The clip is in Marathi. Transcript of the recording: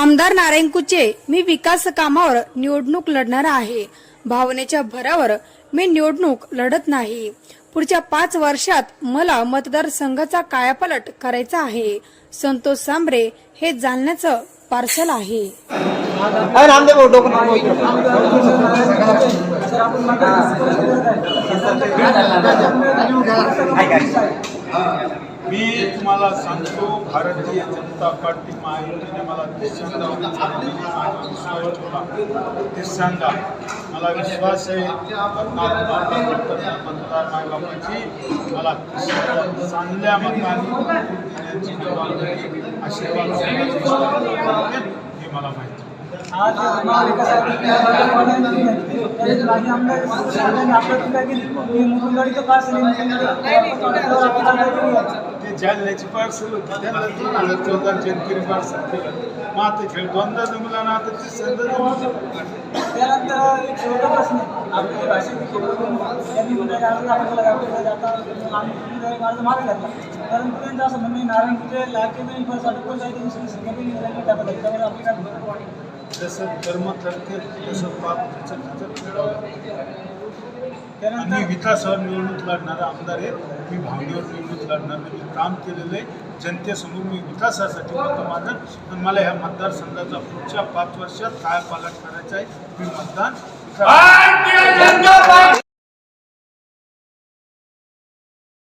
आमदार नारायण कुचे मी विकास कामावर निवडणूक लढणार आहे. भावनेच्या भरावर मी निवडणूक लढत नाही. पुढच्या पाच वर्षात मला मतदारसंघाचा कायापालट करायचा आहे. संतोष सांबरे हे जालन्याचं पार्सल आहे. मी तुम्हाला सांगतो भारतीय जनता पार्टी महायुतीने मला तिसऱ्यांदा उमेदवारी तिसऱ्यांदा मला विश्वास आहे मतदार मतदार मला चांगल्या मताने जबाबदारी आशीर्वाद हे मला माहिती आहे. आज महाविकास आघाडी त्याने माझे आमदार साहेबांनी आपलं टीका केली की मुकुंदवाडीचं पास ते जालन्याची पार्सल होती त्यांना दोन हजार चौदा जनकरी पार्सल केलं मग आता खेळ दोनदा जमला ना आता तिसऱ्यांदा जमलं त्यानंतर एक शेवटचा प्रश्न आहे. आपली भाषेत त्यांनी म्हणाले, आपल्याला गावाकडे जाता आम्ही माझं मागे घातला परंतु त्यांचं असं म्हणणं नारायण कुठे लाखे नाही पण साठी पण काही त्यांनी संघटनेने निर्णय टाकला त्यामुळे आपली? जसं कर्म करते तसं पाप त्याचं त्यानंतर विकासावर निवडणूक लढणारा आमदार आहे. मी भावनेवर निवडणूक लढणार मी काम केलेलं आहे. जनतेसमोर मी विकासासाठी होतं माझं आणि मला ह्या मतदारसंघाचा पुढच्या पाच वर्षात काय पालट करायचा आहे? मी मतदान